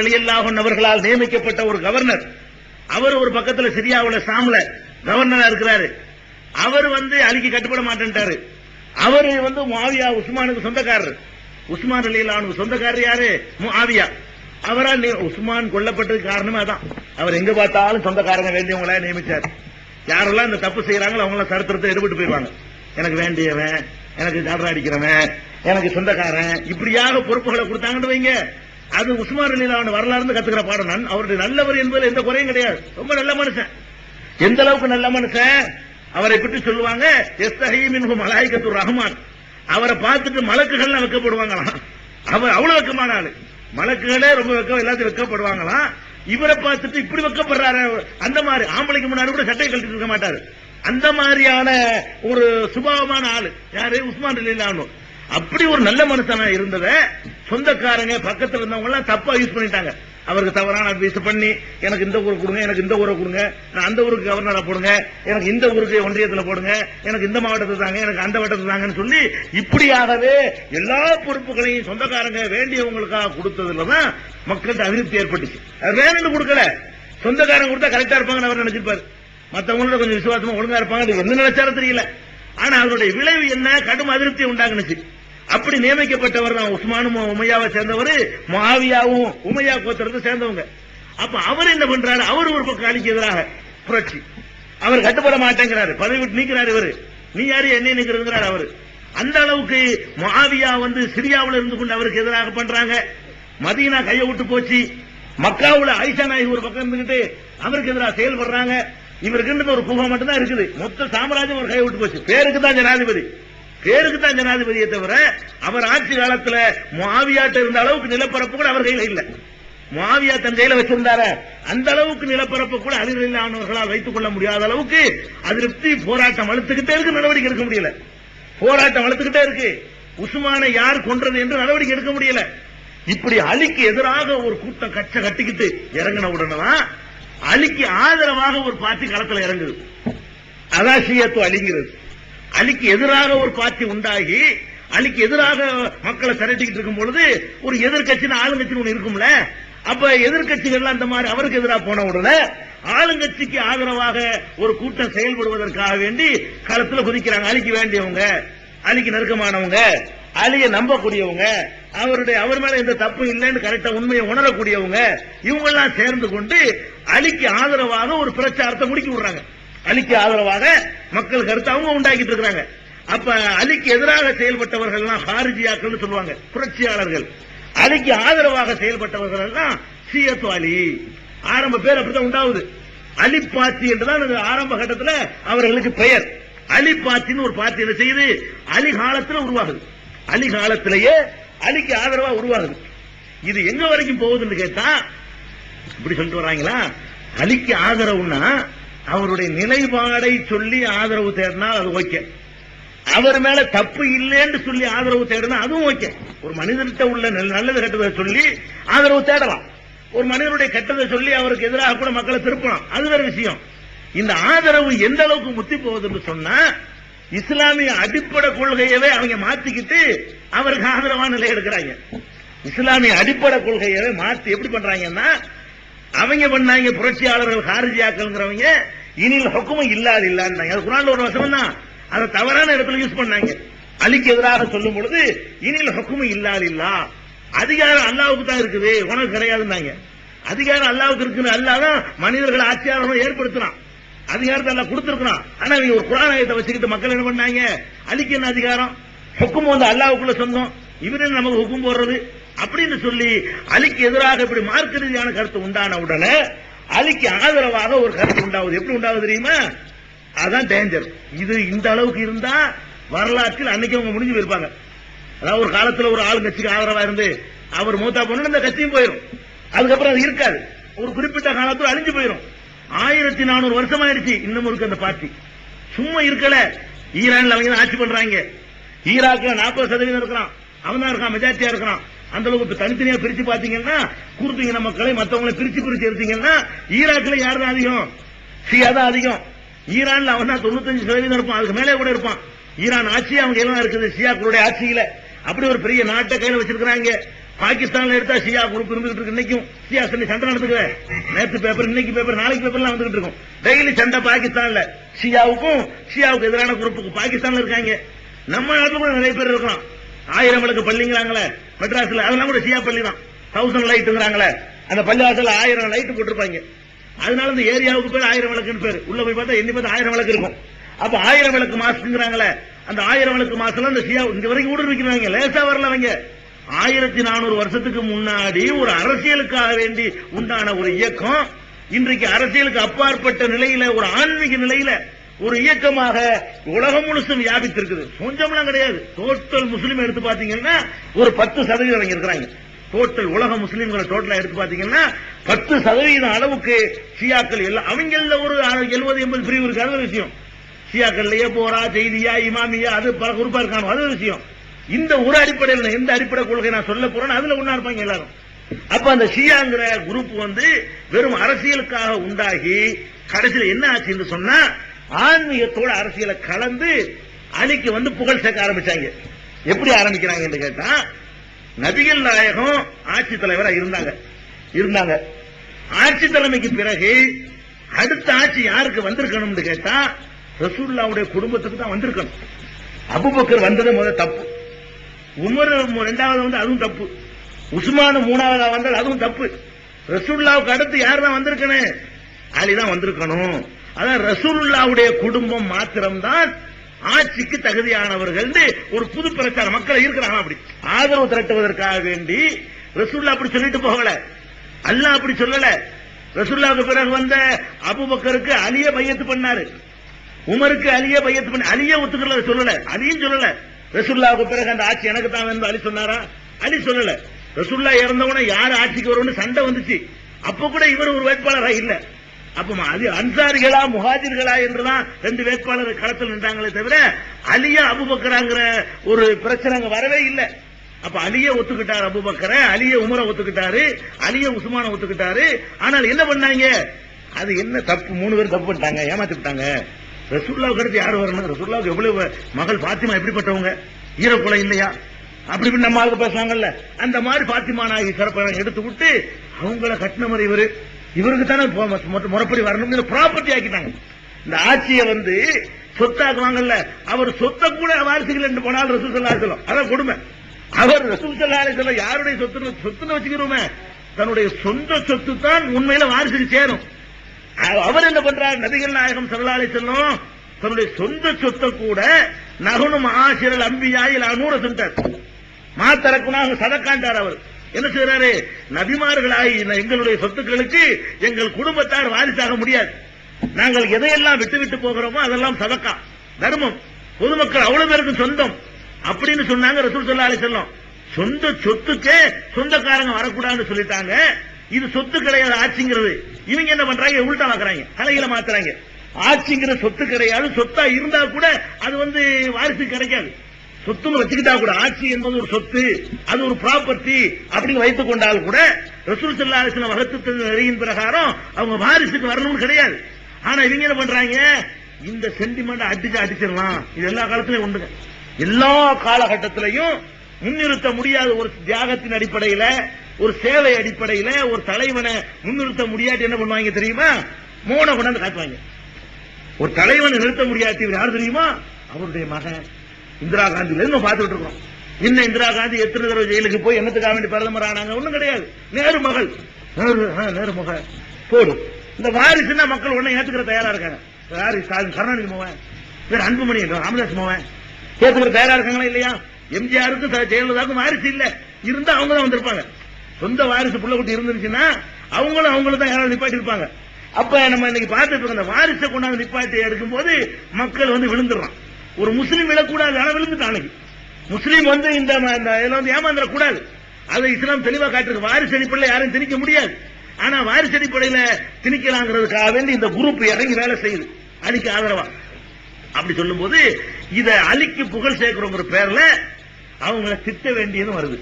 ரலியல்லாஹு அவர்களால் நியமிக்கப்பட்ட ஒரு கவர்னர். அவர் ஒரு பக்கத்துல சிரியாவுல சாம்ல கவர்னரா இருக்கிறாரு. அவர் வந்து அலிக்கு கட்டுப்பட மாட்டேன்ட்டாரு. அவர் வந்து மாவியா உஸ்மானுக்கு சொந்தக்காரர். உஸ்மான் ரலியல்லாஹு சொந்தக்காரர் யாரு? ஆவியா அவரால் உஸ்மான் கொல்லப்பட்டதுக்கு காரணமே அதான். அவர் எங்க பார்த்தாலும் சொந்தக்காரங்க வேண்டியவங்களா நியமிச்சார். யாரெல்லாம் இந்த தப்பு செய்யறாங்களோ அவங்க எல்லாம் சரித்திரத்தை எடுபட்டு போயிடுவாங்க. எனக்கு வேண்டியவன் எனக்கு ஜாடரா அடிக்கிறவன் எனக்கு சொந்தக்காரன் இப்படியாக பொறுப்புகளை கொடுத்தாங்கன்னு வைங்க. அது உஸ்மான் அலிலான வரலாறு கத்துக்கிற பாடம் நான் அவருடைய நல்லவர் என்பதில் எந்த குறையும் கிடையாது. ரொம்ப நல்ல மனுஷன். எந்த அளவுக்கு நல்ல மனுஷன்? அவரை பற்றி சொல்லுவாங்க எஸ்தஹீமின்ஹு மலாய்கத்து ரஹ்மான். அவரை பார்த்துட்டு மலக்குகள்லாம் வெக்கப்படுவாங்களாம். அவர் அவ்வளவு வெக்கமான ஆளு. மலக்குகளே ரொம்ப வெக்கம் எல்லாத்தையும் வெக்கப்படுவாங்களாம். இவரை பார்த்துட்டு இப்படி வெக்கப்படுறாரு அந்த மாதிரி ஆம்பளைக்கு முன்னாடி கூட சட்டை கழட்டிட்டு இருக்க மாட்டாரு. அந்த மாதிரியான ஒரு சுபாவமான ஆளு. யாரு? உஸ்மான் அலிலானு அப்படி ஒரு நல்ல மனுஷனா இருந்தத சொந்தக்காரங்க பக்கத்துல இருந்தவங்க எல்லாம் தப்பா யூஸ் பண்ணிட்டாங்க. அவருக்கு தவறான அட்வைஸ் பண்ணி எனக்கு இந்த ஊருக்கு கொடுங்க எனக்கு இந்த ஊரை கொடுங்க நான் அந்த ஊருக்கு கவர்னரா போடுங்க எனக்கு இந்த ஊருக்கு ஒன்றியத்துல போடுங்க எனக்கு இந்த மாவட்டத்தில் தாங்க எனக்கு அந்த வட்டத்தை தாங்கன்னு சொல்லி இப்படியாகவே எல்லா பொறுப்புகளையும் சொந்தக்காரங்க வேண்டியவங்களுக்காக கொடுத்ததுல தான் மக்கள்கிட்ட அதிருப்தி ஏற்பட்டுச்சு. அது வேணும்னு கொடுக்கல? சொந்தக்காரங்க கொடுத்தா கரெக்டா இருப்பாங்கன்னு அவர் நினைச்சிருப்பாரு. மத்தவங்களோட கொஞ்சம் விசுவாசமா ஒழுங்கா இருப்பாங்க என்ன நினைச்சாலும் தெரியல. ஆனா அவருடைய விளைவு என்ன? கடும் அதிருப்தி உண்டாகுனுச்சு. அப்படி நியமிக்கப்பட்டவர் தான் உஸ்மானும் உமையாவை சேர்ந்தவர் மாவியாவும் உமையா கோத்திரத்தை சேர்ந்தவங்க. அப்ப அவர் என்ன பண்றாரு? அவர் ஒரு பக்கம் அணிக்கு எதிராக புரட்சி. அவர் கட்டுப்பட மாட்டேங்கிறாரு. பதவி விட்டு நீக்கிறாரு இவரு. நீ யாரு? என்ன நிக்கிறதுங்கிறாரு அவரு. அந்த அளவுக்கு மாவியா வந்து சிரியாவில் இருந்து கொண்டு அவருக்கு எதிராக பண்றாங்க. மதீனா கையை விட்டு போச்சு. மக்காவுல ஐஷா நாயகி ஒரு பக்கம் இருந்துகிட்டு அவருக்கு எதிராக செயல்படுறாங்க. இவருக்கு ஒரு புகை மட்டும் தான் இருக்குது. மொத்த சாம்ராஜ்யம் ஒரு கை விட்டு போச்சு. பேருக்கு தான் ஜனாதிபதி. பேருக்கு தான் ஜனாதிபதியை தவிர அவர் ஆட்சி காலத்துல மாவியாட்ட இருந்த அளவுக்கு நிலப்பரப்பு கூட அவர் கையில இல்ல. மாவியா தன் கையில வச்சிருந்தார. அந்த அளவுக்கு நிலப்பரப்பு கூட அதிர்லானவர்களால் வைத்துக் கொள்ள முடியாத அளவுக்கு அதிருப்தி போராட்டம் அழுத்துக்கிட்டே இருக்கு நடவடிக்கை எடுக்க முடியல. போராட்டம் வளர்த்துக்கிட்டே இருக்கு. உஸ்மானை யார் கொன்றது என்று நடவடிக்கை எடுக்க முடியல. இப்படி அலிக்கு எதிராக ஒரு கூட்டம் கச்ச கட்டிக்கிட்டு இறங்கின உடனே அலிக்கு ஆதரவாக ஒரு பார்ட்டி களத்துல இறங்குது. அதான் சீயத்துவம் அலிங்கிறது அலிக்கு எதிராக ஒரு பார்ட்டி உண்டாகி அலிக்கு எதிராக மக்களை திரட்டிக்கிட்டு இருக்கும் பொழுது ஒரு எதிர்கட்சின்னு ஆளுங்கட்சின்னு ஒண்ணு இருக்கும்ல? அப்ப எதிர்கட்சிகள் அந்த மாதிரி அவருக்கு எதிராக போன உடனே ஆளுங்கட்சிக்கு ஆதரவாக ஒரு கூட்டம் செயல்படுவதற்காக வேண்டி களத்துல குதிக்கிறாங்க. அலிக்கு வேண்டியவங்க அலிக்கு நெருக்கமானவங்க அலிய நம்பக்கூடியவங்க அவருடைய அவர் மேல எந்த தப்பும் இல்லைன்னு கரெக்டா உண்மையை உணரக்கூடியவங்க இவங்க எல்லாம் சேர்ந்து கொண்டு அலிக்கு ஆதரவாக ஒரு பிரச்சாரத்தை முடிக்கி விடுறாங்க. அலிக்கு ஆதரவாக மக்கள் கருத்து அவங்க உண்டாக்கிட்டு இருக்கிறாங்க. அப்ப அலிக்கு எதிராக செயல்பட்டவர்கள் எல்லாம் ஹாரிஜியாக்கள் சொல்லுவாங்க புரட்சியாளர்கள். அலிக்கு ஆதரவாக செயல்பட்டவர்கள் எல்லாம் சியத்து அலி. ஆரம்ப பேர் அப்படித்தான் உண்டாகுது. அலி பாத்தி என்றுதான் ஆரம்ப கட்டத்தில் அவர்களுக்கு பெயர். அலி பாத்தின்னு ஒரு பார்ட்டி என்ன செய்யுது? அலி காலத்தில் உருவாகுது. அலி காலத்திலேயே அலிக்கு ஆதரவா உருவாகுது. இது எங்க வரைக்கும் போகுதுன்னு கேட்டா இப்படி சொல்லிட்டு வராங்களா? அலிக்கு ஆதரவுன்னா அவருடைய நிலைப்பாடை சொல்லி ஆதரவு தேடினா அது ஓகே. அவர் மேல தப்பு இல்லைன்னு சொல்லி ஆதரவு தேடினா அதுவும் ஓகே. ஒரு மனிதர்கிட்ட உள்ள நல்ல- நல்லது கெட்டதை சொல்லி ஆதரவு தேடலாம். ஒரு மனிதனுடைய கெட்டதை சொல்லி அவருக்கு எதிராக கூட மக்களை திருப்பலாம். அது வேற விஷயம். இந்த ஆதரவு எந்த அளவுக்கு முத்தி போகுதுன்னு சொன்னா இஸ்லாமிய அடிப்படை கொள்கையவே அவங்க மாத்திக்கிட்டு அவருக்கு ஆதரவான நிலை எடுக்கிறாங்க. இஸ்லாமிய அடிப்படை கொள்கையவே மாத்தி எப்படி பண்றாங்கன்னா அவங்க பண்ணாங்க புரட்சியாளர்கள் ஹாரிஜியாக்கள்ங்கிறவங்க இனில் ஹொக்குமும் இல்லாது இல்லான்னாங்க அது ஒரு வசனம் தான். அதை தவறான இடத்துல யூஸ் பண்ணாங்க. அலிக்கு எதிராக சொல்லும் பொழுது இனில் ஹொக்குமும் இல்லாது இல்லா. அதிகாரம் அல்லாவுக்கு தான் இருக்குது உனக்கு கிடையாதுன்னாங்க. அதிகாரம் அல்லாவுக்கு இருக்குன்னு அல்லாதான் மனிதர்கள் ஆட்சியாளர்கள் ஏற்படுத்தினான். அதிகாரத்தை எல்லாம் கொடுத்திருக்கிறான். ஆனா இவங்க ஒரு குரானாயத்தை வச்சுக்கிட்டு மக்கள் என்ன பண்ணாங்க? அலிக்கு என்ன அதிகாரம்? ஹுக்கும் வந்து அல்லாவுக்குள்ள சொந்தம். இவரு நமக்கு ஹுக்கும் போடுறது? அப்படின்னு சொல்லி அலிக்கு எதிராக இப்படி மார்க்க ரீதியான கருத்து உண்டான உடனே அலிக்கு ஆதரவாக ஒரு கருத்து உண்டாகுது எப்படி உண்டாவது தெரியுமா? அதான் டேஞ்சர் இது இந்த அளவுக்கு இருந்தா வரலாற்றில் அன்னைக்கு அவங்க முடிஞ்சு போயிருப்பாங்க. அதாவது ஒரு காலத்துல ஒரு ஆளுங்கட்சிக்கு ஆதரவா இருந்து அவர் மூத்தா போனா இந்த கட்சியும் போயிடும் அதுக்கப்புறம் அது இருக்காது. ஒரு குறிப்பிட்ட காலத்துல அழிஞ்சு போயிடும் ஆயிரத்தி நானூறு வருஷம் ஆயிடுச்சு இன்னமும் இருக்கு அந்த பார்ட்டி சும்மா இருக்கல. ஈரான்ல அவங்க ஆட்சி பண்றாங்க? ஈராக்ல நாற்பது சதவீதம் இருக்கிறான். அவன் தான் இருக்கான் மெஜாரிட்டியா இருக்கிறான். அந்த அளவுக்கு தனித்தனியா பிரிச்சு பாத்தீங்கன்னா குருத்தீங்க மக்களை மத்தவங்களை பிரிச்சு பிரிச்சு எடுத்தீங்கன்னா ஈராக்ல யார் தான் அதிகம்? ஷியா தான் அதிகம். ஈரான்ல அவன் தான் தொண்ணூத்தஞ்சு சதவீதம் இருப்பான். அதுக்கு மேலே கூட இருப்பான். ஈரான் ஆட்சி அவங்க எல்லாம் இருக்குது ஷியாக்களுடைய ஆட்சியில. அப்படி ஒரு பெரிய நாட்டை கையில வச்சிருக்கிறாங்க. பாகிஸ்தான்ல எடுத்தா ஷியா குரூப் இருந்துகிட்டு இருக்கு இன்னைக்கும். ஷியா சண்டை சண்டை நடந்துக்குற நேற்று பேப்பர் இன்னைக்கு பேப்பர் நாளைக்கு பேப்பர்லாம் வந்துகிட்டு இருக்கும். டெய்லி சண்டை பாகிஸ்தான்ல. ஷியாவுக்கும் ஷியாவுக்கு எதிரான குரூப்புக்கு பாகிஸ்தான்ல இருக்காங்க. நம்ம நாட்டுல கூட நிறைய பேர் இருக்கலாம். ஆயிரம் விளக்கு பள்ளிங்கிறாங்களே மெட்ராஸ்ல அதெல்லாம் கூட சியா பள்ளி தான். தௌசண்ட் லைட்டுங்கிறாங்களே. அந்த பள்ளிவாசல ஆயிரம் லைட்டு போட்டிருப்பாங்க. அதனால இந்த ஏரியாவுக்கு பேர் ஆயிரம் விளக்குன்னு பேர். உள்ள போய் பார்த்தா எண்ணி பார்த்தா ஆயிரம் விளக்கு இருக்கும். அப்ப ஆயிரம் விளக்கு மாசுங்கிறாங்களே அந்த ஆயிரம் விளக்கு மாசுல இந்த சியா இங்க வரைக்கும் கூட இருக்கிறாங்க லேசா வரல அவங்க ஆயிரத்தி நானூறு வருஷத்துக்கு முன்னாடி ஒரு அரசியலுக்காக வேண்டி உண்டான ஒரு இயக்கம் இன்றைக்கு அரசியலுக்கு அப்பாற்பட்ட நிலையில ஒரு ஆன்மீக நிலையில ஒரு இயக்கமாக உலகம் முழுசும் வியாபித்திருக்குது. கொஞ்சம்லாம் கிடையாது. டோட்டல் முஸ்லீம் எடுத்து பாத்தீங்கன்னா ஒரு பத்து சதவீதம் அவங்க இருக்கிறாங்க டோட்டல் உலக முஸ்லீம்களை டோட்டலா எடுத்து பாத்தீங்கன்னா பத்து சதவீதம் அளவுக்கு ஷியாக்கள் எல்லாம் அவங்கள ஒரு எழுபது எண்பது பிரிவு இருக்காது ஒரு விஷயம். ஷியாக்கள்லயே போரா செய்தியா இமாமியா அது பல குரூப்பா இருக்காங்க. அது ஒரு விஷயம். இந்த ஒரு அடிப்படையில் எந்த அடிப்படை கொள்கை நான் சொல்ல போறேன் அதுல ஒன்னா இருப்பாங்க எல்லாரும். அப்ப அந்த ஷியாங்கிற குரூப் வந்து வெறும் அரசியலுக்காக உண்டாகி கடைசியில் என்ன ஆச்சுன்னு சொன்னா ஆன்மீகத்தோட அரசியலை கலந்து அலிக்கு வந்து புகழ் சேர்க்க ஆரம்பிச்சாங்க. எப்படி ஆரம்பிக்கிறாங்கன்னு கேட்டா நபிகள் நாயகம் ஆட்சி தலைவரா இருந்தாங்க. இருந்தாங்க. ஆட்சி தலைமைக்கு பிறகு அடுத்த ஆட்சி யாருக்கு வந்திருக்கணும்னு கேட்டா ரசூல்லாவுடைய குடும்பத்துக்கு தான் வந்திருக்கணும். அபுபக்கர் வந்தது முதல் தப்பு. உமர் ரெண்டாவது வந்து அதுவும் தப்பு. உஸ்மான் மூணாவதா வந்தால் அதுவும் தப்பு. ரசூல்லாவுக்கு அடுத்து யார் தான் வந்திருக்கணும்? அலி தான் வந்திருக்கணும். அதான் ரசூலுல்லாவுடைய குடும்பம் மாத்திரம்தான் ஆட்சிக்கு தகுதியானவர்கள் ஒரு புது பிரச்சாரம். மக்கள் இருக்கிறாங்க அப்படி. ஆதரவு திரட்டுவதற்காக வேண்டி ரசூல்லா அப்படி சொல்லிட்டு போகல. அல்லாஹ் அப்படி சொல்லல. ரசூல்லாவுக்கு பிறகு வந்த அபுபக்கருக்கு அலிய பையத்து பண்ணாரு. உமருக்கு அலிய பையத்து பண்ண அலிய ஒத்துக்கல சொல்லல. அலியும் சொல்லல. ரசூல்லாவுக்கு பிறகு அந்த ஆட்சி எனக்கு தான் வேணும் அலி சொன்னாரா? அலி சொல்லல. ரசூல்லா இறந்தவன யார் ஆட்சிக்கு வரும்னு சண்டை வந்துச்சு. அப்ப கூட இவர் ஒரு வேட்பாளராக இல்லை. அப்ப அது அன்சாரிகளா முஹாஜிர்களா என்றுதான் ரெண்டு வேட்பாளர் களத்தில் நின்றாங்களே தவிர அலியா அபுபக்கராங்கிற ஒரு பிரச்சனை அங்க வரவே இல்லை. அப்ப அலிய ஒத்துக்கிட்டாரு அபுபக்கர அலிய உமர ஒத்துக்கிட்டாரு அலிய உசுமான ஒத்துக்கிட்டாரு. ஆனால் என்ன பண்ணாங்க? அது என்ன தப்பு? மூணு பேர் தப்பு பண்ணிட்டாங்க ஏமாத்திட்டாங்க ரசூல்லாவுக்கு அடுத்து யார் வரணும்? ரசூல்லாவுக்கு எவ்வளவு மகள் பாத்திமா எப்படிப்பட்டவங்க? ஈரக்குலை இல்லையா? அப்படி இப்படி நம்ம ஆளுக்கு பேசுவாங்கல்ல. அந்த மாதிரி பாத்திமா நாயகி சிறப்பாக எடுத்து விட்டு அவங்கள கட்டின முறை இவரு. இவருக்கு தானே முறைப்படி வரணும். ப்ராப்பர்ட்டி ஆக்கிட்டாங்க. இந்த ஆட்சியை வந்து சொத்தாக்குவாங்கல்ல. அவர் சொத்தை கூட வாரிசுகள் என்று போனால் ரசூல் சல்லா சொல்லும் அதான் கொடுமை. அவர் ரசூல் சல்லா சொல்ல யாருடைய சொத்து சொத்துன்னு வச்சுக்கிறோமே? தன்னுடைய சொந்த சொத்து தான் உண்மையில வாரிசுக்கு சேரும். அவர் என்ன பண்றார்? நபிகள் நாயகம் சல்லாலை செல்லும் தன்னுடைய சொந்த சொத்தை கூட நகுனும் ஆசிரியர் அம்பியாயில் அனூர சென்றார். மாத்தரக்குனாக சதக்காண்டார் அவர். என்ன செய்யறாரு நபிமார்களாய் எங்களுடைய சொத்துக்களுக்கு எங்கள் குடும்பத்தார் வாரிசாக முடியாது. நாங்கள் எதையெல்லாம் விட்டு விட்டு போகிறோமோ அதெல்லாம் சதக்கா தர்மம். பொதுமக்கள் அவ்வளவு பேருக்கு சொந்தம். அப்படின்னு சொன்னாங்க ரசூல் சொல்லா செல்லம் சொந்த சொத்துக்கே சொந்தக்காரங்க வரக்கூடாதுன்னு சொல்லிட்டாங்க. இது சொத்து கிடையாது ஆட்சிங்கிறது. இவங்க என்ன பண்றாங்க? உள்டா மாக்குறாங்க தலையில மாத்துறாங்க. ஆட்சிங்கிற சொத்து கிடையாது சொத்தா இருந்தா கூட அது வந்து வாரிசு கிடைக்காது. சொத்துன்னு வச்சுக்கிட்டா கூட ஆட்சி என்பது ஒரு சொத்து அது ஒரு ப்ராப்பர்ட்டி அப்படின்னு வைத்துக் கொண்டால் கூட ரசூல் செல்லா அரசின் வகுத்து நெறியின் பிரகாரம் அவங்க வாரிசுக்கு வரணும்னு கிடையாது. ஆனா இவங்க என்ன பண்றாங்க? இந்த சென்டிமெண்ட் அடிச்சு அடிச்சிடலாம். இது எல்லா காலத்திலையும் உண்டுங்க எல்லா காலகட்டத்திலையும் முன்னிறுத்த முடியாத ஒரு தியாகத்தின் அடிப்படையில ஒரு சேவை அடிப்படையில ஒரு தலைவனை முன்னிறுத்த முடியாட்டி என்ன பண்ணுவாங்க தெரியுமா? மோன கொண்டாந்து காட்டுவாங்க. ஒரு தலைவனை நிறுத்த முடியாட்டி யார் தெரியுமா? அவருடைய மகன். இந்திரா காந்தியில இருந்து பார்த்துட்டு இருக்கோம். இன்ன இந்திரா காந்தி எத்தனை தடவை ஜெயிலுக்கு போய் என்னத்துக்காக வேண்டி பிரதமர் ஆனாங்க? ஒண்ணும் கிடையாது. நேரு மகள். நேரு நேரு மகள். போடு. இந்த வாரிசுன்னா மக்கள் உடனே ஏத்துக்கிற தயாரா இருக்காங்க. யாரு கருணாநிதி மோவன். பேர் அன்புமணி ராமதாஸ் மோவன். ஏத்துக்கிற தயாரா இருக்காங்களா இல்லையா? எம்ஜிஆருக்கும் ஜெயலலிதாவுக்கும் வாரிசு இல்ல. இருந்தா அவங்க தான் வந்திருப்பாங்க. சொந்த வாரிசு புள்ள குட்டி இருந்துச்சுன்னா அவங்களும் அவங்களும் தான் யாராவது நிப்பாட்டி இருப்பாங்க. அப்ப நம்ம இன்னைக்கு பார்த்துட்டு இருக்கோம் அந்த வாரிசை கொண்டாந்து நிப்பாட்டி எடுக்கும் போது மக்கள் வந்து விழுந்துடுறான். ஒரு முஸ்லீம் விழக்கூடாது ஆனா விழுந்துட்டான் முஸ்லீம் வந்து இந்த இதுல வந்து ஏமாந்துட கூடாது அதை இஸ்லாம் தெளிவா காட்டுறது வாரிசு அடிப்படையில் யாரும் திணிக்க முடியாது. ஆனா வாரிசு அடிப்படையில திணிக்கலாங்கிறதுக்காக வேண்டி இந்த குரூப் இறங்கி வேலை செய்யுது. அலிக்கு ஆதரவா. அப்படி சொல்லும் போது இத அலிக்கு புகழ் சேர்க்கிறோங்கிற பேர்ல அவங்களை திட்ட வேண்டியதும் வருது.